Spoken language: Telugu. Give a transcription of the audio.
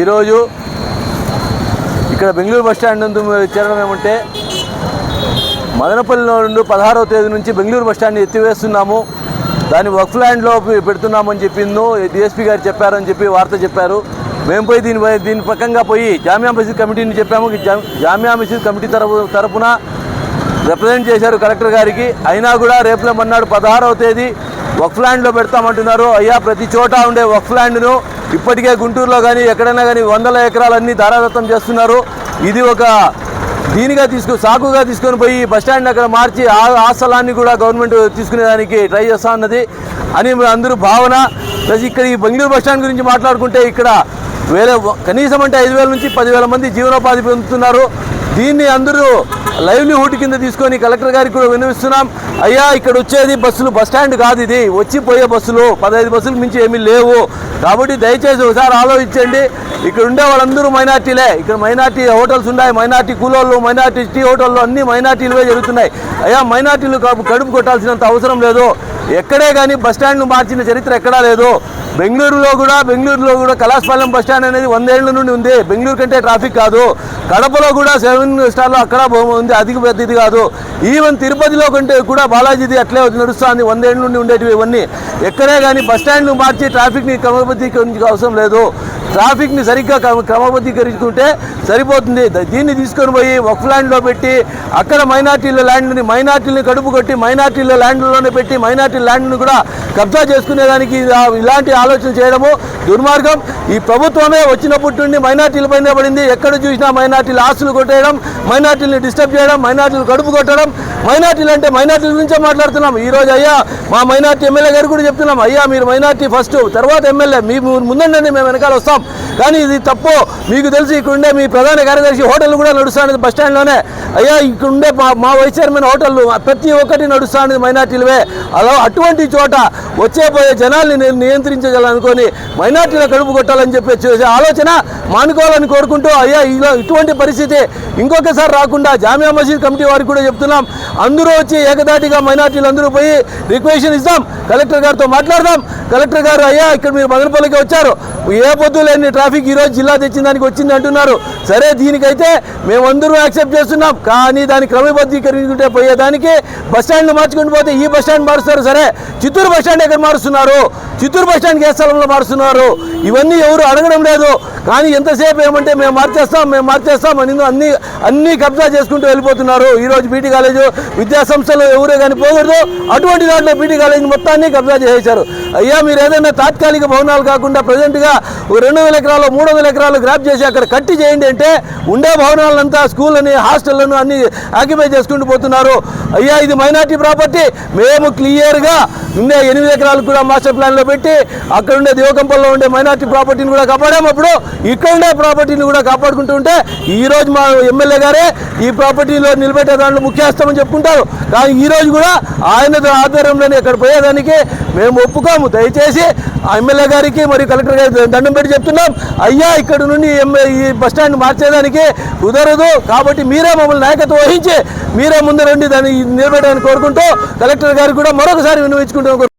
ఈరోజు ఇక్కడ బెంగళూరు బస్ స్టాండ్ నందు చేరడం ఏమంటే మదనపల్లిలో నుండి పదహారవ తేదీ నుంచి బెంగళూరు బస్ స్టాండ్ని ఎత్తివేస్తున్నాము. దాన్ని వర్క్ ల్యాండ్లో పెడుతున్నామని చెప్పిందో డిఎస్పీ గారు చెప్పారని చెప్పి వార్త చెప్పారు. మేము పోయి దీనిపై దీని పక్కంగా పోయి జామియా మసీద్ కమిటీని చెప్పాము. జామియా మసీద్ కమిటీ తరపు తరపున రిప్రజెంట్ చేశారు కలెక్టర్ గారికి. అయినా కూడా రేపులో మన్నాడు పదహారవ తేదీ వక్ఫ్ ల్యాండ్లో పెడతామంటున్నారు. అయ్యా ప్రతి చోట ఉండే వక్ఫ్ ల్యాండ్ను ఇప్పటికే గుంటూరులో కానీ ఎక్కడైనా కానీ వందల ఎకరాలన్నీ ధారాదత్తం చేస్తున్నారు. ఇది ఒక దీనిగా తీసుకు సాకుగా తీసుకొని పోయి బస్ స్టాండ్ అక్కడ మార్చి ఆ ఆ స్థలాన్ని కూడా గవర్నమెంట్ తీసుకునేదానికి ట్రై చేస్తా ఉన్నది అని అందరూ భావన. ప్లస్ ఇక్కడ ఈ బెంగళూరు బస్ స్టాండ్ గురించి మాట్లాడుకుంటే ఇక్కడ వేరే కనీసం అంటే ఐదు వేల నుంచి పదివేల మంది జీవనోపాధి పొందుతున్నారు. దీన్ని అందరూ లైవ్లీహుడ్ కింద తీసుకొని కలెక్టర్ గారికి కూడా విన్నవిస్తున్నాం. అయ్యా ఇక్కడ వచ్చేది బస్సులు బస్ స్టాండ్ కాదు ఇది. వచ్చి పోయే బస్సులు పదహైదు బస్సులు మించి ఏమీ లేవు. కాబట్టి దయచేసి ఒకసారి ఆలోచించండి. ఇక్కడ ఉండే వాళ్ళందరూ మైనార్టీలే. ఇక్కడ మైనార్టీ హోటల్స్ ఉన్నాయి మైనార్టీ కూలోళ్ళు మైనార్టీ టీ హోటళ్ళు అన్ని మైనార్టీలువే జరుగుతున్నాయి. అయ్యా మైనార్టీలు కడుపు కొట్టాల్సినంత అవసరం లేదు. ఎక్కడే కానీ బస్ మార్చిన చరిత్ర ఎక్కడా లేదు. బెంగళూరులో కూడా బెంగళూరులో కూడా కళాస్పాలెం బస్ స్టాండ్ అనేది వందేళ్ళ నుండి ఉంది. బెంగళూరు కంటే ట్రాఫిక్ కాదు. కడపలో కూడా సెవెన్ స్టార్లో అక్కడ ఉంది. అది పెద్ద ఇది కాదు. ఈవెన్ తిరుపతిలో కంటే కూడా బాలాజీది అట్లే నడుస్తుంది. వందేళ్ళ నుండి ఉండేటివి ఇవన్నీ. ఎక్కడే కానీ బస్ స్టాండ్ను మార్చి ట్రాఫిక్ని క్రమబద్ధీకరించే అవసరం లేదు. ట్రాఫిక్ని సరిగ్గా క్రమ- క్రమబద్ధీకరించుకుంటే సరిపోతుంది. దీన్ని తీసుకొని పోయి వక్ఫ్ ల్యాండ్లో పెట్టి అక్కడ మైనార్టీల ల్యాండ్ని మైనార్టీలని కడుపు కొట్టి మైనార్టీల ల్యాండ్లోనే పెట్టి మైనార్టీ ల్యాండ్ను కూడా కబ్జా చేసుకునేదానికి ఇలాంటి ఆలోచన చేయడము దుర్మార్గం. ఈ ప్రభుత్వమే వచ్చినప్పటి నుండి మైనార్టీల పైన పడింది. ఎక్కడ చూసినా మైనార్టీల ఆస్తులు కొట్టేయడం మైనార్టీలను డిస్టర్బ్ చేయడం మైనార్టీలు కడుపు కొట్టడం మైనార్టీలు అంటే మైనార్టీల గురించే మాట్లాడుతున్నాం. ఈ రోజు అయ్యా మా మైనార్టీ ఎమ్మెల్యే గారు కూడా చెప్తున్నాం. అయ్యా మీరు మైనార్టీ ఫస్ట్ తర్వాత ఎమ్మెల్యే. మీ ముందండి మేము వెనకాల వస్తాం. కానీ ఇది తప్పు. మీకు తెలిసి ఇక్కడ ఉండే మీ ప్రధాన కార్యదర్శి హోటల్ కూడా నడుస్తాను బస్ స్టాండ్లోనే. అయ్యా ఇక్కడ ఉండే మా మా వైస్ చైర్మన్ హోటళ్ళు ప్రతి ఒక్కటి నడుస్తాను మైనార్టీలవే. అలా అటువంటి చోట వచ్చే పోయే జనాల్ని నేను నియంత్రించగలనుకొని మైనార్టీల కడుపు కొట్టాలని చెప్పి చేసే ఆలోచన మానుకోవాలని కోరుకుంటూ అయ్యా ఇలా ఇటువంటి పరిస్థితి ఇంకొకసారి రాకుండా జామియా మసీద్ కమిటీ వారికి కూడా చెప్తున్నాం. అందరూ వచ్చి ఏకదాటిగా మైనార్టీలు అందరూ పోయి రిక్వెషన్ ఇస్తాం. కలెక్టర్ గారితో మాట్లాడదాం. కలెక్టర్ గారు అయ్యా ఇక్కడ మీరు మదనపల్లికి వచ్చారు. ఏ పొద్దు లేని ట్రాఫిక్ ఈరోజు జిల్లా తెచ్చిన దానికి వచ్చింది అంటున్నారు. సరే దీనికైతే మేమందరూ యాక్సెప్ట్ చేస్తున్నాం. కానీ దాన్ని క్రమబద్ధీకరించుకుంటే పోయేదానికి బస్ మార్చుకుంటూ పోతే ఈ బస్ స్టాండ్ మారుస్తారు. సరే చిత్తూరు బస్ స్టాండ్ ఎక్కడ మారుస్తున్నారు? చిత్తూరు బస్ స్టాండ్కి ఏ స్థలంలో మారుస్తున్నారు? ఇవన్నీ ఎవరు అడగడం లేదు. కానీ ఎంతసేపు ఏమంటే మేము మార్చేస్తాం మేము మార్చేస్తాం అని అన్ని అన్ని కబ్జా చేసుకుంటూ వెళ్ళిపోతున్నారు. ఈరోజు బీటీ కాలేజు విద్యాసంస్థలు ఎవరే కానీ పోకూడదు. అటువంటి దాంట్లో బీటీ కాలేజ్ మొత్తాన్ని కబ్జా చేసేశారు. అయ్యా మీరు ఏదైనా తాత్కాలిక భవనాలు కాకుండా ప్రజెంట్గా ఒక రెండు వేల ఎకరాలు మూడు వందల ఎకరాలు గ్రాప్ చేసి అక్కడ కట్టి చేయండి అంటే ఉండే భవనాలంతా స్కూల్ అని హాస్టళ్ళను అన్ని ఆక్యుపై చేసుకుంటూ పోతున్నారు. అయ్యా ఇది మైనార్టీ ప్రాపర్టీ. మేము క్లియర్గా ఉండే ఎనిమిది ఎకరాలు కూడా మాస్టర్ ప్లాన్లో పెట్టి అక్కడ ఉండే దేవకంపల్లో ఉండే మైనార్టీ ప్రాపర్టీని కూడా కాపాడామప్పుడు ఇక్కడ ఉండే ప్రాపర్టీని కూడా కాపాడుకుంటూ ఉంటే ఈ రోజు మా ఎమ్మెల్యే గారే ఈ ప్రాపర్టీలో నిలబెట్టే దాంట్లో ముఖ్యస్థమని చెప్పుకుంటారు. కానీ ఈ రోజు కూడా ఆయన ఆధ్వర్యంలోనే ఇక్కడ పోయేదానికి మేము ఒప్పుకోము. దయచేసి ఆ ఎమ్మెల్యే గారికి మరియు కలెక్టర్ గారికి దండం పెట్టి చెప్తున్నాం. అయ్యా ఇక్కడ నుండి ఈ బస్ స్టాండ్ మార్చేదానికి కుదరదు కాబట్టి మీరే మమ్మల్ని నాయకత్వం వహించి మీరే ముందు రండి దాన్ని నిలబెట్టడానికి కోరుకుంటూ కలెక్టర్ గారికి కూడా మరొకసారి విన్నవించుకుంటూ.